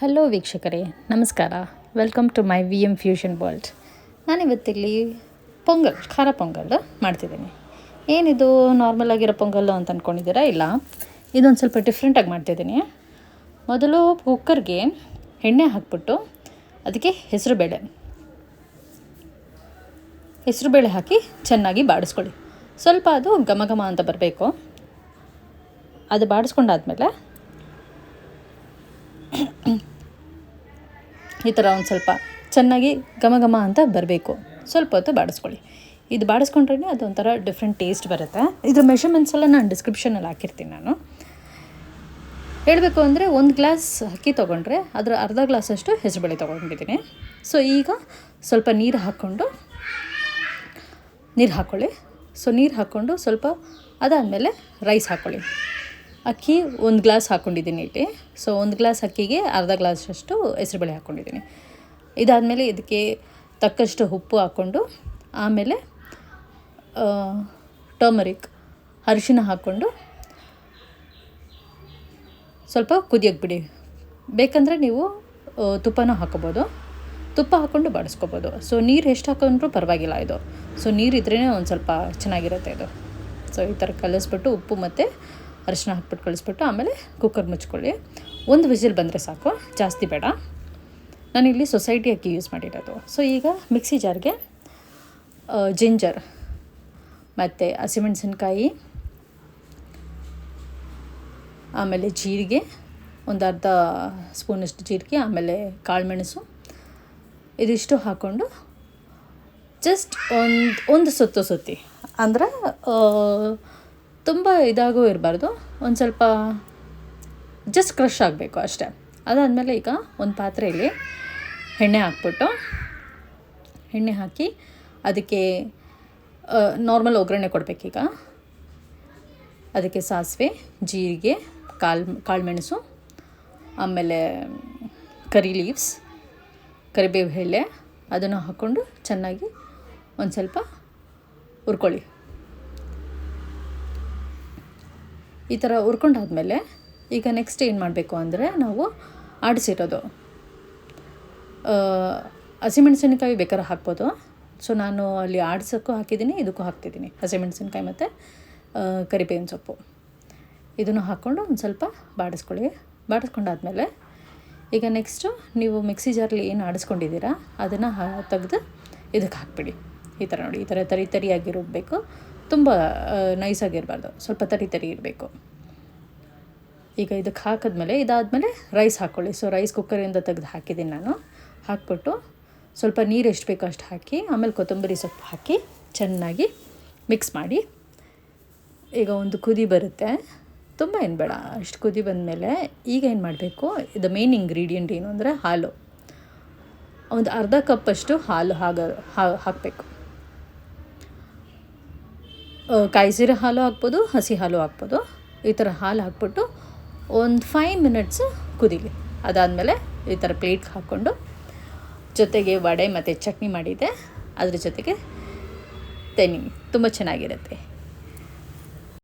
Hello ವೀಕ್ಷಕರೇ. ನಮಸ್ಕಾರ. Welcome to my V M fusion world ನಾನಿವತ್ತಿಲ್ಲಿ pongal, ಖಾರ ಪೊಂಗಲ್ ಮಾಡ್ತಿದ್ದೀನಿ. ಏನಿದು ನಾರ್ಮಲ್ ಆಗಿರೋ ಪೊಂಗಲ್ಲು ಅಂತ ಅಂದ್ಕೊಂಡಿದ್ದೀರಾ ಇಲ್ಲ. ಇದೊಂದು ಸ್ವಲ್ಪ ಡಿಫ್ರೆಂಟಾಗಿ ಮಾಡ್ತಿದ್ದೀನಿ. ಮೊದಲು ಕುಕ್ಕರ್ಗೆ ಎಣ್ಣೆ ಹಾಕ್ಬಿಟ್ಟು ಅದಕ್ಕೆ ಹೆಸರುಬೇಳೆ. ಹೆಸರುಬೇಳೆ ಹಾಕಿ ಚೆನ್ನಾಗಿ ಬಾಡಿಸ್ಕೊಳ್ಳಿ. ಸ್ವಲ್ಪ ಅದು ಘಮ ಘಮ ಅಂತ ಬರಬೇಕು. ಅದು ಬಾಡಿಸ್ಕೊಂಡಾದ್ಮೇಲೆ ಈ ಥರ ಒಂದು ಸ್ವಲ್ಪ ಚೆನ್ನಾಗಿ ಘಮ ಘಮ ಅಂತ ಬರಬೇಕು. ಸ್ವಲ್ಪ ಹೊತ್ತು ಬಾಡಿಸ್ಕೊಳ್ಳಿ. ಇದು ಬಾಡಿಸ್ಕೊಂಡ್ರೆ ಅದೊಂಥರ ಡಿಫ್ರೆಂಟ್ ಟೇಸ್ಟ್ ಬರುತ್ತೆ. ಇದ್ರ ಮೆಷರ್ಮೆಂಟ್ಸ್ ಎಲ್ಲ ನಾನು ಡಿಸ್ಕ್ರಿಪ್ಷನಲ್ಲಿ ಹಾಕಿರ್ತೀನಿ ನಾನು. ಹೇಳಬೇಕು ಅಂದರೆ ಒಂದು ಗ್ಲಾಸ್ ಅಕ್ಕಿ ತೊಗೊಂಡ್ರೆ ಅದರ ಅರ್ಧ ಗ್ಲಾಸಷ್ಟು ಹೆಸರುಬೇಳೆ ತೊಗೊಂಡಿದ್ದೀನಿ. ಸೊ ಈಗ ಸ್ವಲ್ಪ ನೀರು ಹಾಕ್ಕೊಂಡು, ನೀರು ಹಾಕ್ಕೊಳ್ಳಿ ಸೊ ನೀರು ಹಾಕ್ಕೊಂಡು ಸ್ವಲ್ಪ ಅದಾದಮೇಲೆ ರೈಸ್ ಹಾಕ್ಕೊಳ್ಳಿ ಅಕ್ಕಿ ಒಂದು ಗ್ಲಾಸ್ ಹಾಕ್ಕೊಂಡಿದ್ದೀನಿ ಇಲ್ಲಿ ಸೊ ಒಂದು ಗ್ಲಾಸ್ ಅಕ್ಕಿಗೆ ಅರ್ಧ ಗ್ಲಾಸಷ್ಟು ಹೆಸರುಬೇಳೆ ಹಾಕ್ಕೊಂಡಿದ್ದೀನಿ ಇದಾದಮೇಲೆ ಇದಕ್ಕೆ ತಕ್ಕಷ್ಟು ಉಪ್ಪು ಹಾಕ್ಕೊಂಡು, ಆಮೇಲೆ ಟರ್ಮರಿಕ್ ಅರಿಶಿನ ಹಾಕ್ಕೊಂಡು ಸ್ವಲ್ಪ ಕುದಿಯೋಕೆ ಬಿಡಿ. ಬೇಕಂದರೆ ನೀವು ತುಪ್ಪನೂ ಹಾಕೋಬೋದು. ತುಪ್ಪ ಹಾಕ್ಕೊಂಡು ಬಾಡಿಸ್ಕೊಬೋದು. ಸೊ ನೀರು ಎಷ್ಟು ಹಾಕೊಂಡ್ರೂ ಪರವಾಗಿಲ್ಲ ಇದು. ಸೊ ನೀರಿದ್ರೇ ಒಂದು ಸ್ವಲ್ಪ ಚೆನ್ನಾಗಿರುತ್ತೆ ಇದು. ಸೊ ಈ ಥರ ಕಲಿಸ್ಬಿಟ್ಟು ಉಪ್ಪು ಮತ್ತು ಅರಿಶಿನ ಹಾಕ್ಬಿಟ್ಟು ಕಳಿಸ್ಬಿಟ್ಟು ಆಮೇಲೆ ಕುಕ್ಕರ್ ಮುಚ್ಕೊಳ್ಳಿ. ಒಂದು ವಿಜಿಲ್ ಬಂದರೆ ಸಾಕು, ಜಾಸ್ತಿ ಬೇಡ. ನಾನಿಲ್ಲಿ ಸೊಸೈಟಿ ಅಕ್ಕಿ ಯೂಸ್ ಮಾಡಿರೋದು. ಸೊ ಈಗ ಮಿಕ್ಸಿ ಜಾರ್ಗೆ ಜಿಂಜರ್ ಮತ್ತು ಹಸಿಮೆಣಸಿನ್ಕಾಯಿ ಆಮೇಲೆ ಜೀರಿಗೆ, ಒಂದು ಅರ್ಧ ಸ್ಪೂನಷ್ಟು ಜೀರಿಗೆ, ಆಮೇಲೆ ಕಾಳುಮೆಣಸು, ಇದಿಷ್ಟು ಹಾಕ್ಕೊಂಡು ಜಸ್ಟ್ ಒಂದು ಒಂದು ಸುತ್ತು ಸುತ್ತಿ. ಅಂದರೆ ತುಂಬ ಇದಾಗೂ ಇರಬಾರ್ದು. ಒಂದು ಸ್ವಲ್ಪ ಜಸ್ಟ್ ಕ್ರಷ್ ಆಗಬೇಕು ಅಷ್ಟೇ. ಅದಾದಮೇಲೆ ಈಗ ಒಂದು ಪಾತ್ರೆಯಲ್ಲಿ ಎಣ್ಣೆ ಹಾಕ್ಬಿಟ್ಟು, ಎಣ್ಣೆ ಹಾಕಿ ಅದಕ್ಕೆ ನಾರ್ಮಲ್ ಒಗ್ಗರಣೆ ಕೊಡಬೇಕೀಗ ಅದಕ್ಕೆ ಸಾಸಿವೆ, ಜೀರಿಗೆ ಕಾಳು ಕಾಳುಮೆಣಸು, ಆಮೇಲೆ ಕರಿ ಲೀವ್ಸ್ ಕರಿಬೇವು ಎಲೆ, ಅದನ್ನು ಹಾಕ್ಕೊಂಡು ಚೆನ್ನಾಗಿ ಒಂದು ಸ್ವಲ್ಪ ಹುರ್ಕೊಳ್ಳಿ. ಈ ಥರ ಹುರ್ಕೊಂಡಾದ್ಮೇಲೆ ಈಗ ನೆಕ್ಸ್ಟ್ ಏನು ಮಾಡಬೇಕು ಅಂದರೆ ನಾವು ಆಡಿಸಿರೋದು. ಹಸಿಮೆಣಸಿನ್ಕಾಯಿ ಬೇಕಾದ್ರೆ ಹಾಕ್ಬೋದು. ಸೊ ನಾನು ಅಲ್ಲಿ ಆಡಿಸೋಕ್ಕೂ ಹಾಕಿದ್ದೀನಿ, ಇದಕ್ಕೂ ಹಾಕ್ತಿದ್ದೀನಿ. ಹಸಿಮೆಣಸಿನ್ಕಾಯಿ ಮತ್ತು ಕರಿಬೇವಿನ ಸೊಪ್ಪು. ಇದನ್ನು ಹಾಕ್ಕೊಂಡು ಒಂದು ಸ್ವಲ್ಪ ಬಾಡಿಸ್ಕೊಳ್ಳಿ. ಬಾಡಿಸ್ಕೊಂಡಾದ್ಮೇಲೆ ಈಗ ನೆಕ್ಸ್ಟು ನೀವು ಮಿಕ್ಸಿ ಜಾರಲ್ಲಿ ಏನು ಆಡಿಸ್ಕೊಂಡಿದ್ದೀರಾ, ಅದನ್ನು ತೆಗ್ದು ಇದಕ್ಕೆ ಹಾಕ್ಬಿಡಿ. ಈ ಥರ ನೋಡಿ, ಈ ಥರ ತರಿ ತರಿಯಾಗಿ ರುಬ್ಬಬೇಕು ತುಂಬ ನೈಸಾಗಿರಬಾರ್ದು ಸ್ವಲ್ಪ ತರಿ ತರಿ ಇರಬೇಕು. ಈಗ ಇದಕ್ಕೆ ಹಾಕಿದ್ಮೇಲೆ, ಇದಾದಮೇಲೆ ರೈಸ್ ಹಾಕ್ಕೊಳ್ಳಿ ಸೊ ರೈಸ್ ಕುಕ್ಕರಿಂದ ತೆಗೆದು ಹಾಕಿದ್ದೀನಿ ನಾನು. ಹಾಕ್ಬಿಟ್ಟು ಸ್ವಲ್ಪ ನೀರು ಎಷ್ಟು ಬೇಕೋ ಅಷ್ಟು ಹಾಕಿ, ಆಮೇಲೆ ಕೊತ್ತಂಬರಿ ಸೊಪ್ಪು ಹಾಕಿ ಚೆನ್ನಾಗಿ ಮಿಕ್ಸ್ ಮಾಡಿ. ಈಗ ಒಂದು ಕುದಿ ಬರುತ್ತೆ. ತುಂಬ ಏನು ಬೇಡ, ಅಷ್ಟು ಕುದಿ ಬಂದಮೇಲೆ ಈಗ ಏನು ಮಾಡಬೇಕು, ಇದು ಮೇನ್ ಇಂಗ್ರೀಡಿಯೆಂಟ್ ಏನು ಅಂದರೆ ಹಾಲು. ಒಂದು ಅರ್ಧ ಕಪ್ಪಷ್ಟು ಹಾಲು ಹಾಗ ಹಾಕಬೇಕು. ಕಾಯಿಸಿರೋ ಹಾಲು ಹಾಕ್ಬೋದು, ಹಸಿ ಹಾಲು ಹಾಕ್ಬೋದು. ಈ ಥರ ಹಾಲು ಹಾಕ್ಬಿಟ್ಟು ಒಂದು ಫೈವ್ ಮಿನಿಟ್ಸು ಕುದೀಲಿ. ಅದಾದಮೇಲೆ ಈ ಥರ ಪ್ಲೇಟ್ಗೆ ಹಾಕ್ಕೊಂಡು ಜೊತೆಗೆ ವಡೆ ಮತ್ತು ಚಟ್ನಿ ಮಾಡಿದ್ದೆ. ಅದ್ರ ಜೊತೆಗೆ ತೆನಿ. ತುಂಬ ಚೆನ್ನಾಗಿರುತ್ತೆ.